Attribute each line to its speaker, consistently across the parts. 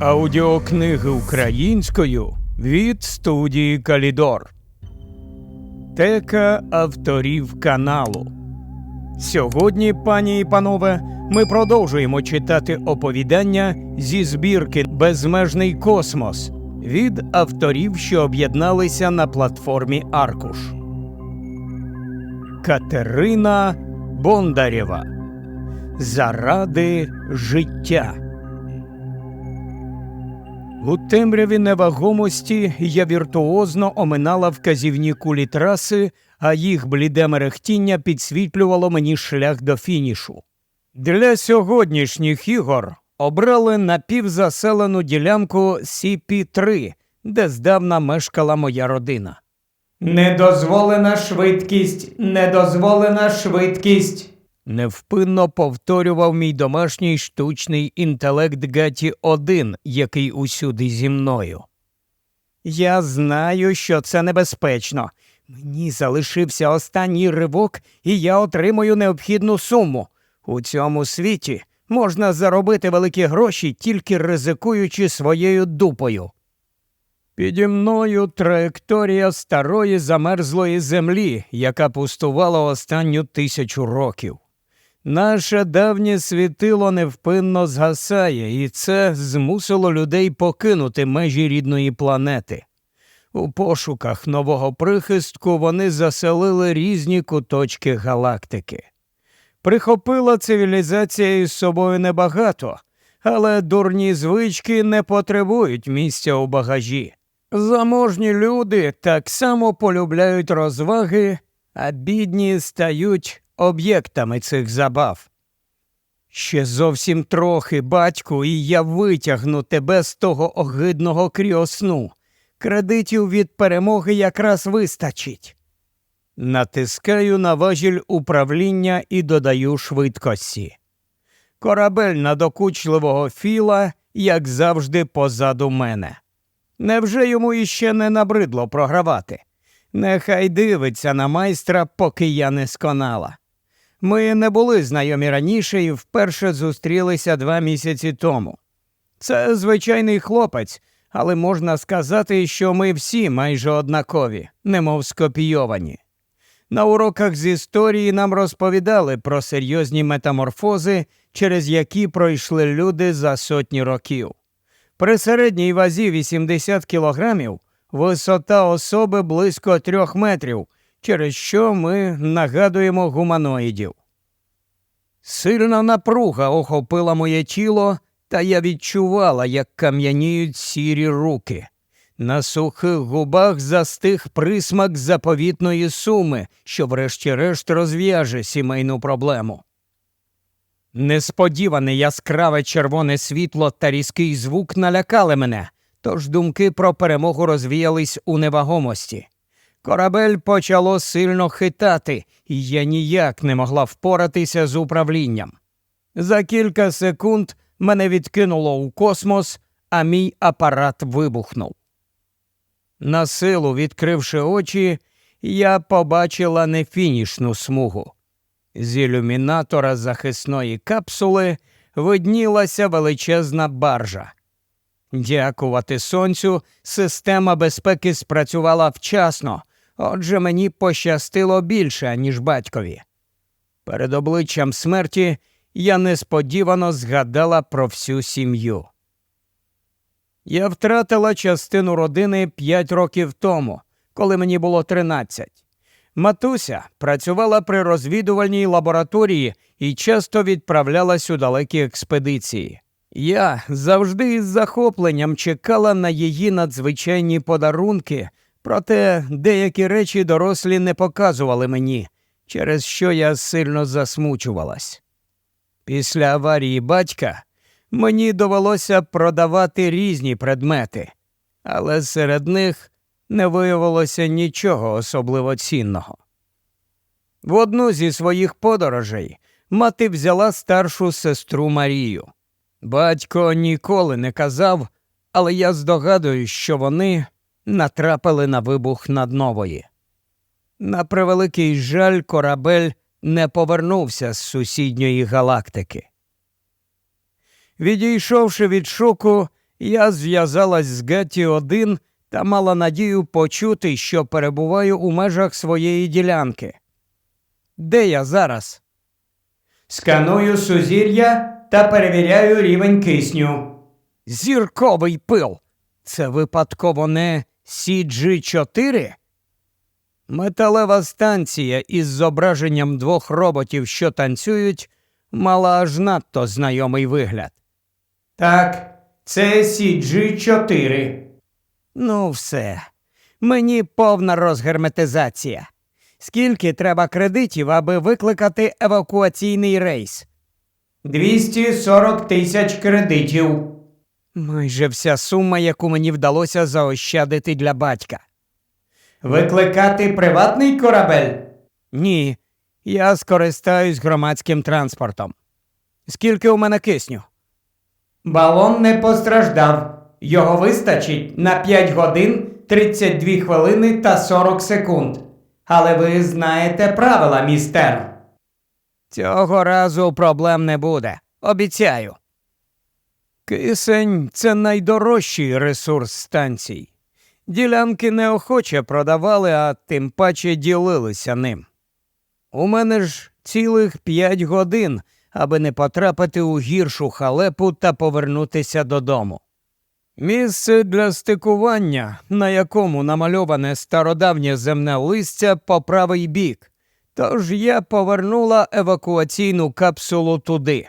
Speaker 1: Аудіокниги українською від студії Калідор. Тека авторів каналу. Сьогодні, пані і панове, ми продовжуємо читати оповідання зі збірки Безмежний космос від авторів, що об'єдналися на платформі Аркуш. Катерина Бондарєва. Заради життя. У темряві невагомості я віртуозно оминала вказівні кулі траси, а їх бліде мерехтіння підсвітлювало мені шлях до фінішу. Для сьогоднішніх ігор обрали напівзаселену ділянку CP3, де здавна мешкала моя родина. Недозволена швидкість, недозволена швидкість. Невпинно повторював мій домашній штучний інтелект Геті 1 який усюди зі мною. Я знаю, що це небезпечно. Мені залишився останній ривок, і я отримую необхідну суму. У цьому світі можна заробити великі гроші, тільки ризикуючи своєю дупою. Піді мною траєкторія старої замерзлої землі, яка пустувала останню тисячу років. Наше давнє світило невпинно згасає, і це змусило людей покинути межі рідної планети. У пошуках нового прихистку вони заселили різні куточки галактики. Прихопила цивілізація із собою небагато, але дурні звички не потребують місця у багажі. Заможні люди так само полюбляють розваги, а бідні стають об'єктами цих забав. Ще зовсім трохи, батьку, і я витягну тебе з того огидного кріосну. Кредитів від перемоги якраз вистачить. Натискаю на важіль управління і додаю швидкості. Корабель надокучливого філа, як завжди, позаду мене. Невже йому іще не набридло програвати? Нехай дивиться на майстра, поки я не сконала. Ми не були знайомі раніше і вперше зустрілися два місяці тому. Це звичайний хлопець, але можна сказати, що ми всі майже однакові, немов скопійовані. На уроках з історії нам розповідали про серйозні метаморфози, через які пройшли люди за сотні років. При середній вазі 80 кілограмів висота особи близько трьох метрів, через що ми нагадуємо гуманоїдів. Сильна напруга охопила моє тіло, та я відчувала, як кам'яніють сірі руки. На сухих губах застиг присмак заповітної суми, що врешті-решт розв'яже сімейну проблему. Несподіване яскраве червоне світло та різкий звук налякали мене, тож думки про перемогу розвіялись у невагомості. Корабель почало сильно хитати, і я ніяк не могла впоратися з управлінням. За кілька секунд мене відкинуло у космос, а мій апарат вибухнув. На силу відкривши очі, я побачила не фінішну смугу. З ілюмінатора захисної капсули виднілася величезна баржа. Дякувати сонцю, система безпеки спрацювала вчасно, отже мені пощастило більше, ніж батькові. Перед обличчям смерті я несподівано згадала про всю сім'ю. Я втратила частину родини п'ять років тому, коли мені було тринадцять. Матуся працювала при розвідувальній лабораторії і часто відправлялась у далекі експедиції. Я завжди із захопленням чекала на її надзвичайні подарунки, проте деякі речі дорослі не показували мені, через що я сильно засмучувалась. Після аварії батька мені довелося продавати різні предмети, але серед них не виявилося нічого особливо цінного. В одну зі своїх подорожей мати взяла старшу сестру Марію. Батько ніколи не казав, але я здогадуюсь, що вони натрапили на вибух над нової. На превеликий жаль, корабель не повернувся з сусідньої галактики. Відійшовши від шоку, я зв'язалась з Гетті 1 та мала надію почути, що перебуваю у межах своєї ділянки. Де я зараз? Сканую сузір'я та перевіряю рівень кисню. Зірковий пил. Це випадково не CG4? Металева станція із зображенням двох роботів, що танцюють, мала аж надто знайомий вигляд. Так, це CG4. Ну, все. Мені повна розгерметизація. Скільки треба кредитів, аби викликати евакуаційний рейс? 240 тисяч кредитів. Майже вся сума, яку мені вдалося заощадити для батька. Викликати приватний корабель? Ні. Я скористаюсь громадським транспортом. Скільки у мене кисню? Балон не постраждав. Його вистачить на 5 годин 32 хвилини та 40 секунд. Але ви знаєте правила, містер. Цього разу проблем не буде. Обіцяю. Кисень це найдорожчий ресурс станцій. Ділянки неохоче продавали, а тим паче ділилися ним. У мене ж цілих п'ять годин, аби не потрапити у гіршу халепу та повернутися додому. Місце для стикування, на якому намальоване стародавнє земне листя по правий бік, тож я повернула евакуаційну капсулу туди.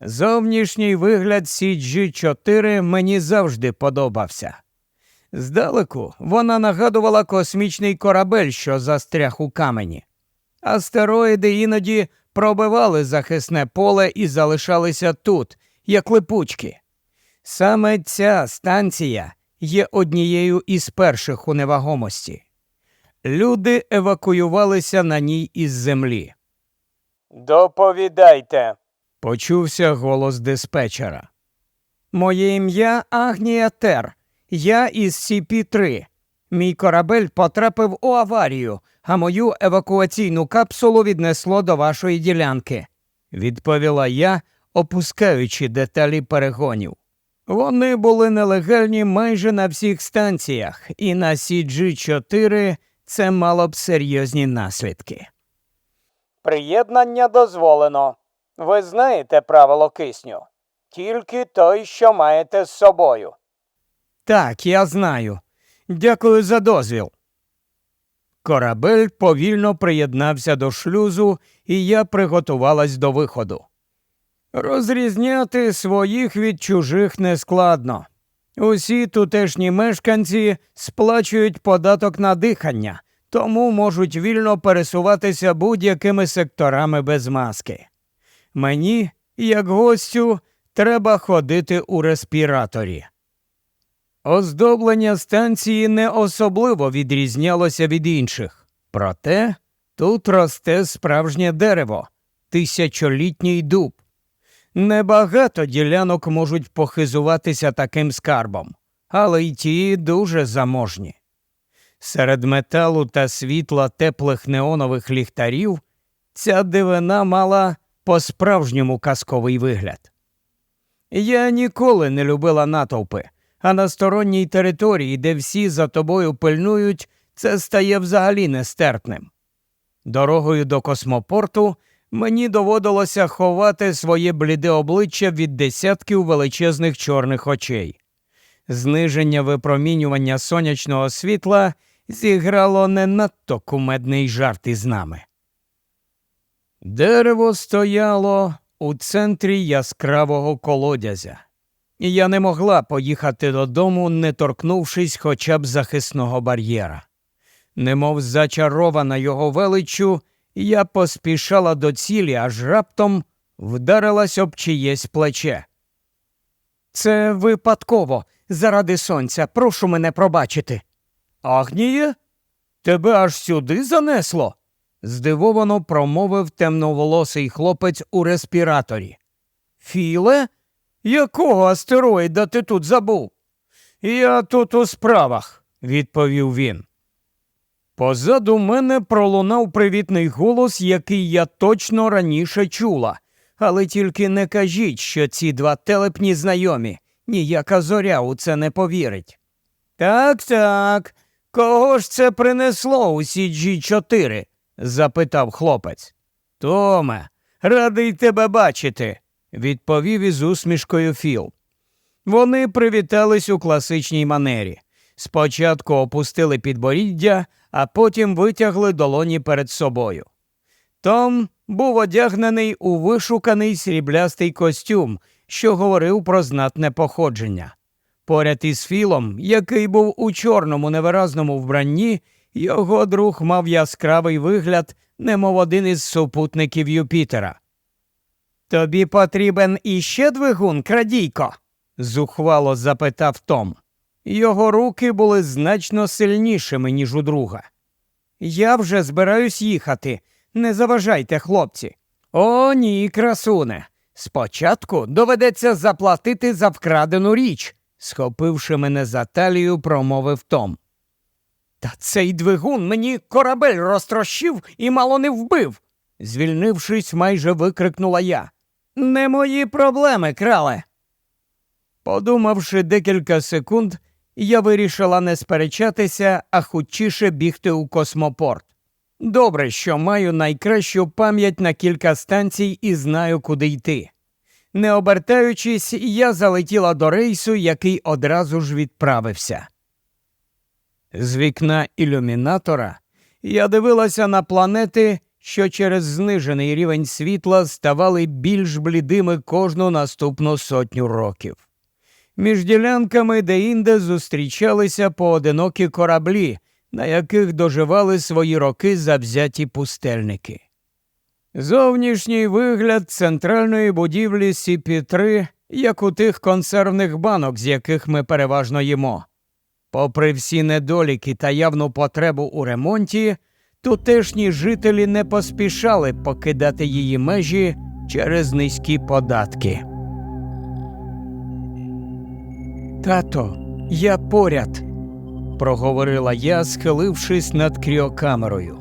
Speaker 1: Зовнішній вигляд CG4 мені завжди подобався. Здалеку вона нагадувала космічний корабель, що застряг у камені. Астероїди іноді пробивали захисне поле і залишалися тут, як липучки. Саме ця станція є однією із перших у невагомості. Люди евакуювалися на ній із землі. Доповідайте, почувся голос диспетчера. Моє ім'я Агнія Тер. Я із CP3. Мій корабель потрапив у аварію, а мою евакуаційну капсулу віднесло до вашої ділянки, відповіла я, опускаючи деталі перегонів. Вони були нелегальні майже на всіх станціях, і на CG4 це мало б серйозні наслідки. Приєднання дозволено. Ви знаєте правило кисню. Тільки той, що маєте з собою. Так, я знаю. Дякую за дозвіл. Корабель повільно приєднався до шлюзу, і я приготувалась до виходу. Розрізняти своїх від чужих нескладно. Усі тутешні мешканці сплачують податок на дихання, тому можуть вільно пересуватися будь-якими секторами без маски. Мені, як гостю, треба ходити у респіраторі. Оздоблення станції не особливо відрізнялося від інших, проте тут росте справжнє дерево, тисячолітній дуб. Небагато ділянок можуть похизуватися таким скарбом, але й ті дуже заможні. Серед металу та світла теплих неонових ліхтарів ця дивина мала по-справжньому казковий вигляд. Я ніколи не любила натовпи, а на сторонній території, де всі за тобою пильнують, це стає взагалі нестерпним. Дорогою до космопорту мені доводилося ховати своє бліде обличчя від десятків величезних чорних очей. Зниження випромінювання сонячного світла зіграло не надто кумедний жарт із нами. Дерево стояло у центрі яскравого колодязя, я не могла поїхати додому, не торкнувшись хоча б захисного бар'єра. Немов зачарована його величчю, я поспішала до цілі, аж раптом вдарилась об чиєсь плече. Це випадково, заради сонця, прошу мене пробачити. Агніє? Тебе аж сюди занесло? Здивовано промовив темноволосий хлопець у респіраторі. Філе? Якого астероїда ти тут забув? Я тут у справах, відповів він. Позаду мене пролунав привітний голос, який я точно раніше чула. Але тільки не кажіть, що ці два телепні знайомі Ніяка зоря у це не повірить. Так, так. Кого ж це принесло у cg 4 запитав хлопець. Томе, радий тебе бачити, відповів із усмішкою Філ. Вони привітались у класичній манері. Спочатку опустили підборіддя, а потім витягли долоні перед собою. Том був одягнений у вишуканий сріблястий костюм, що говорив про знатне походження. Поряд із Філом, який був у чорному невиразному вбранні, його друг мав яскравий вигляд, немов один із супутників Юпітера. Тобі потрібен іще двигун, крадійко? зухвало запитав Том. Його руки були значно сильнішими, ніж у друга. Я вже збираюсь їхати. Не заважайте, хлопці. О, ні, красуне. Спочатку доведеться заплатити за вкрадену річ, схопивши мене за талію, промовив Том. Та цей двигун мені корабель розтрощив і мало не вбив. Звільнившись, майже викрикнула я. Не мої проблеми, крале. Подумавши декілька секунд, я вирішила не сперечатися, а хутчіше бігти у космопорт. Добре, що маю найкращу пам'ять на кілька станцій і знаю, куди йти. Не обертаючись, я залетіла до рейсу, який одразу ж відправився. З вікна ілюмінатора я дивилася на планети, що через знижений рівень світла ставали більш блідими кожну наступну сотню років. Між ділянками деінде зустрічалися поодинокі кораблі, на яких доживали свої роки завзяті пустельники. Зовнішній вигляд центральної будівлі Сіпі-3, як у тих консервних банок, з яких ми переважно їмо. Попри всі недоліки та явну потребу у ремонті, тутешні жителі не поспішали покидати її межі через низькі податки. Тато, я поряд, проговорила я, схилившись над кріокамерою.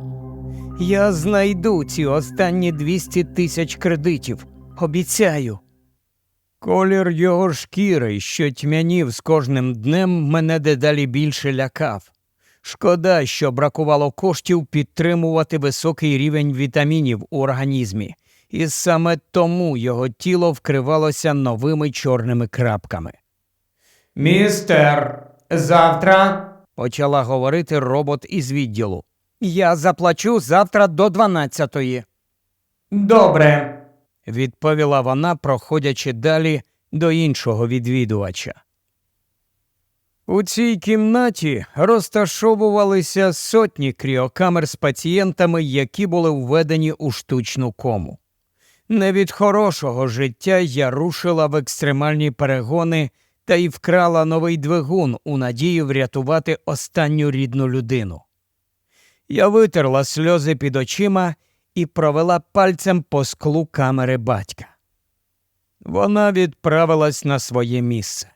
Speaker 1: Я знайду ці останні 200 тисяч кредитів. Обіцяю. Колір його шкіри, що тьмянів з кожним днем, мене дедалі більше лякав. Шкода, що бракувало коштів підтримувати високий рівень вітамінів у організмі, і саме тому його тіло вкривалося новими чорними крапками. Містер, завтра, почала говорити робот із відділу. Я заплачу завтра до дванадцятої. Добре, відповіла вона, проходячи далі до іншого відвідувача. У цій кімнаті розташовувалися сотні кріокамер з пацієнтами, які були введені у штучну кому. Не від хорошого життя я рушила в екстремальні перегони та й вкрала новий двигун у надії врятувати останню рідну людину. Я витерла сльози під очима і провела пальцем по склу камери батька. Вона відправилась на своє місце.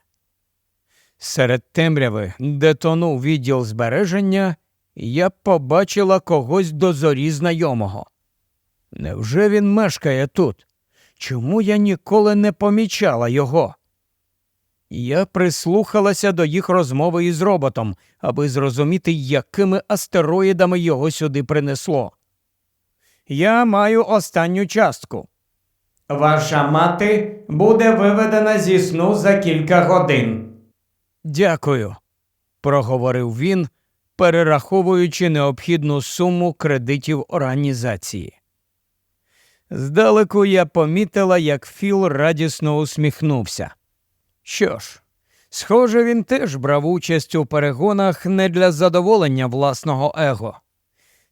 Speaker 1: Серед темряви, де тонув відділ збереження, я побачила когось до зорі знайомого. Невже він мешкає тут? Чому я ніколи не помічала його? Я прислухалася до їх розмови із роботом, аби зрозуміти, якими астероїдами його сюди принесло. Я маю останню частку. Ваша мати буде виведена зі сну за кілька годин. Дякую, проговорив він, перераховуючи необхідну суму кредитів організації. Здалеку я помітила, як Філ радісно усміхнувся. Що ж, схоже, він теж брав участь у перегонах не для задоволення власного его.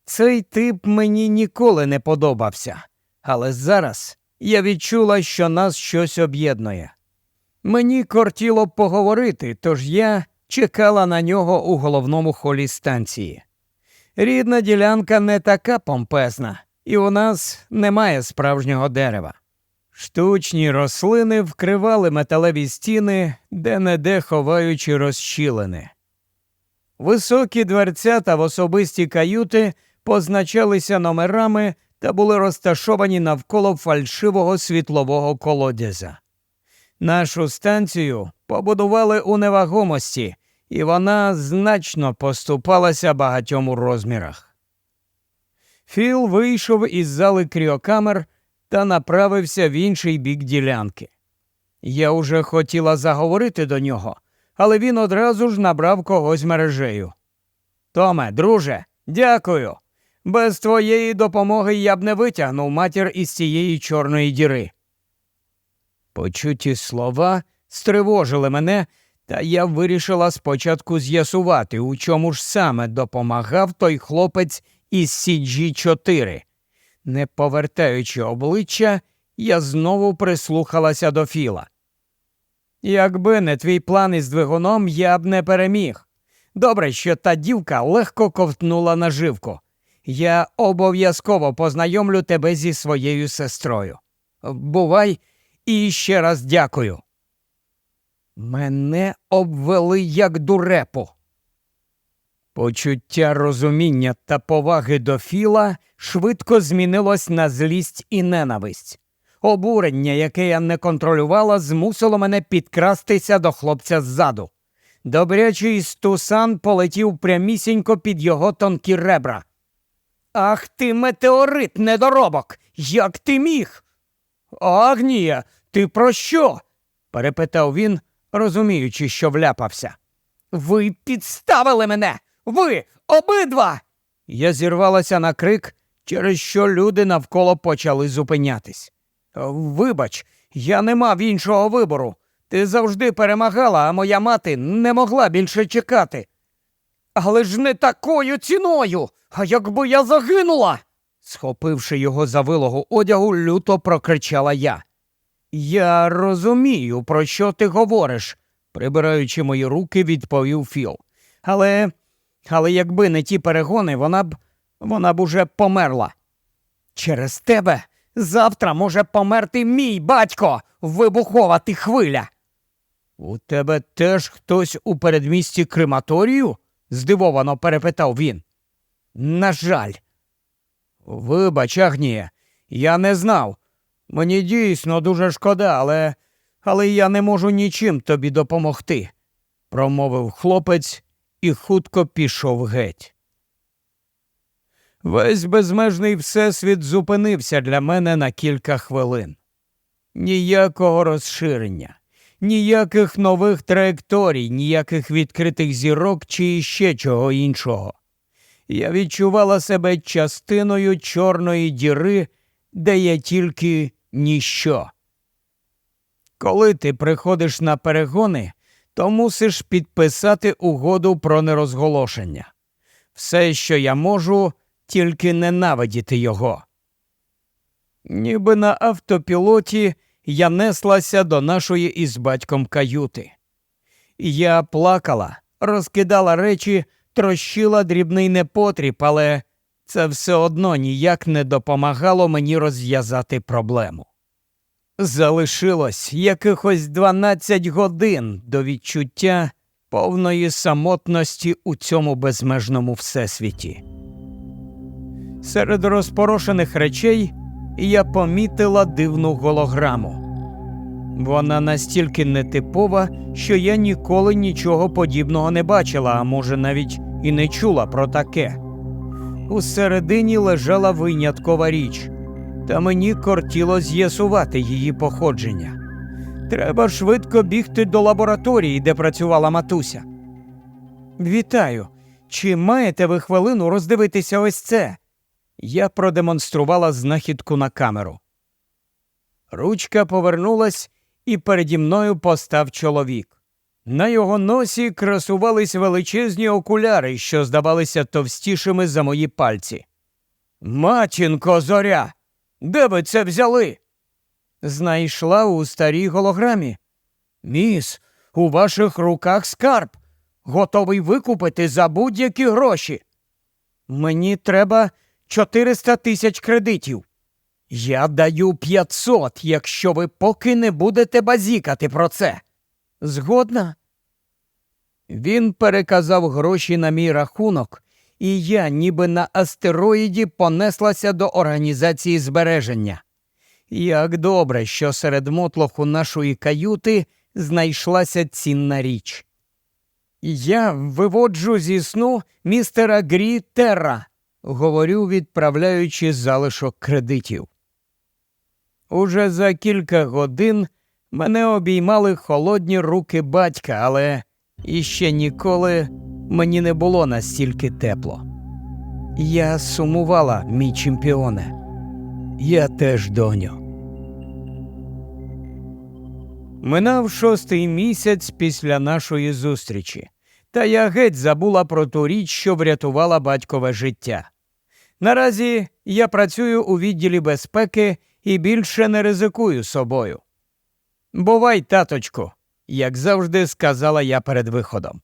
Speaker 1: Цей тип мені ніколи не подобався, але зараз я відчула, що нас щось об'єднує. Мені кортіло поговорити, тож я чекала на нього у головному холі станції. Рідна ділянка не така помпезна, і у нас немає справжнього дерева. Штучні рослини вкривали металеві стіни, де не де ховаючи розщілини. Високі дверцята в особисті каюти позначалися номерами та були розташовані навколо фальшивого світлового колодязя. Нашу станцію побудували у невагомості, і вона значно поступалася багатьом у розмірах. Філ вийшов із зали кріокамер та направився в інший бік ділянки. Я уже хотіла заговорити до нього, але він одразу ж набрав когось мережею. Томе, друже, дякую. Без твоєї допомоги я б не витягнув матір із цієї чорної діри. Почуті слова стривожили мене, та я вирішила спочатку з'ясувати, у чому ж саме допомагав той хлопець із cg 4 Не повертаючи обличчя, я знову прислухалася до Філа. Якби не твій план із двигуном, я б не переміг. Добре, що та дівка легко ковтнула наживку. Я обов'язково познайомлю тебе зі своєю сестрою. Бувай і ще раз дякую. Мене обвели як дурепу. Почуття розуміння та поваги до Філа швидко змінилось на злість і ненависть. Обурення, яке я не контролювала, змусило мене підкрастися до хлопця ззаду. Добрячий стусан полетів прямісінько під його тонкі ребра. Ах ти, метеорит, недоробок! Як ти міг? Агнія, ти про що? перепитав він, розуміючи, що вляпався. Ви підставили мене! Ви обидва. Я зірвалася на крик, через що люди навколо почали зупинятись. Вибач, я не мав іншого вибору. Ти завжди перемагала, а моя мати не могла більше чекати. Але ж не такою ціною. А якби я загинула. Схопивши його за вилогу одягу, люто прокричала я. Я розумію, про що ти говориш, прибираючи мої руки, відповів Філ. Але але якби не ті перегони, вона б вона б уже померла. Через тебе завтра може померти мій батько, вибухова ти хвиля. У тебе теж хтось у передмісті крематорію? Здивовано перепитав він. На жаль. Вибач, Агнія, я не знав. Мені дійсно дуже шкода, але але я не можу нічим тобі допомогти, промовив хлопець і хутко пішов геть. Весь безмежний всесвіт зупинився для мене на кілька хвилин. Ніякого розширення, ніяких нових траєкторій, ніяких відкритих зірок чи ще чого іншого. Я відчувала себе частиною чорної діри, де є тільки ніщо. Коли ти приходиш на перегони, то мусиш підписати угоду про нерозголошення. Все, що я можу, тільки ненавидіти його. Ніби на автопілоті я неслася до нашої із батьком каюти. Я плакала, розкидала речі, трощила дрібний непотріб, але це все одно ніяк не допомагало мені розв'язати проблему. Залишилось якихось 12 годин до відчуття повної самотності у цьому безмежному всесвіті. Серед розпорошених речей я помітила дивну голограму. Вона настільки нетипова, що я ніколи нічого подібного не бачила, а може, навіть і не чула про таке. Усередині лежала виняткова річ, та мені кортіло з'ясувати її походження. Треба швидко бігти до лабораторії, де працювала матуся. Вітаю. Чи маєте ви хвилину роздивитися ось це? Я продемонструвала знахідку на камеру. Ручка повернулась, і переді мною постав чоловік. На його носі красувались величезні окуляри, що здавалися товстішими за мої пальці. Матінко зоря, де ви це взяли? Знайшла у старій голограмі. Міс, у ваших руках скарб, готовий викупити за будь-які гроші. Мені треба 400 тисяч кредитів. Я даю 500, якщо ви поки не будете базікати про це. Згодна? Він переказав гроші на мій рахунок, і я, ніби на астероїді, понеслася до організації збереження. Як добре, що серед мотлоху нашої каюти знайшлася цінна річ. Я виводжу зі сну містера Грі Терра, говорю, відправляючи залишок кредитів. Уже за кілька годин мене обіймали холодні руки батька, але іще ніколи мені не було настільки тепло. Я сумувала, мій чемпіоне. Я теж, доню. Минав шостий місяць після нашої зустрічі, та я геть забула про ту річ, що врятувала батькове життя. Наразі я працюю у відділі безпеки і більше не ризикую собою. Бувай, таточку, як завжди сказала я перед виходом.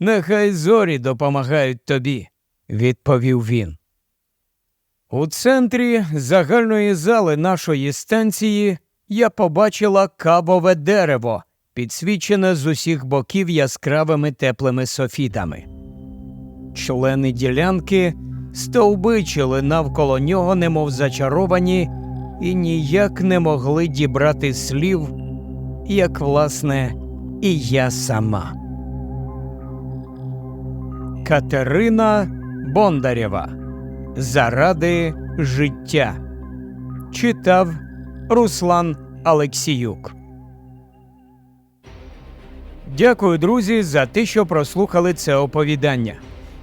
Speaker 1: Нехай зорі допомагають тобі, відповів він. У центрі загальної зали нашої станції я побачила кабове дерево, підсвічене з усіх боків яскравими теплими софітами. Члени ділянки стовбичили навколо нього, немов зачаровані, і ніяк не могли дібрати слів, як, власне, і я сама. Катерина Бондарєва Заради життя читав Руслан Алексіюк. Дякую, друзі, за те, що прослухали це оповідання.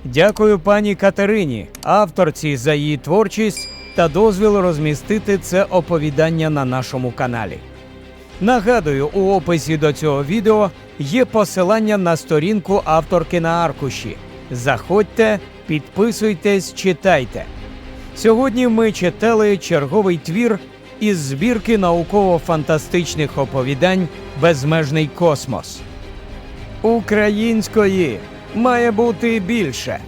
Speaker 1: Дякую пані Катерині, авторці за її творчість та дозвіл розмістити це оповідання на нашому каналі. Нагадую, у описі до цього відео є посилання на сторінку авторки на аркуші. Заходьте, підписуйтесь, читайте. Сьогодні ми читали черговий твір із збірки науково-фантастичних оповідань Безмежний космос. Української має бути більше.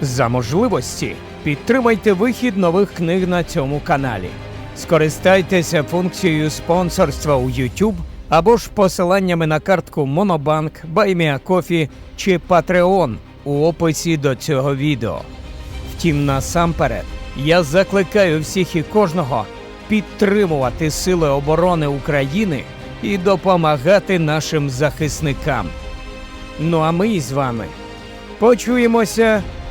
Speaker 1: За можливості підтримайте вихід нових книг на цьому каналі. Скористайтеся функцією спонсорства у YouTube або ж посиланнями на картку Monobank, BuyMeACoffee чи Patreon у описі до цього відео. Втім, насамперед, я закликаю всіх і кожного підтримувати Сили оборони України і допомагати нашим захисникам. Ну а ми з вами почуємося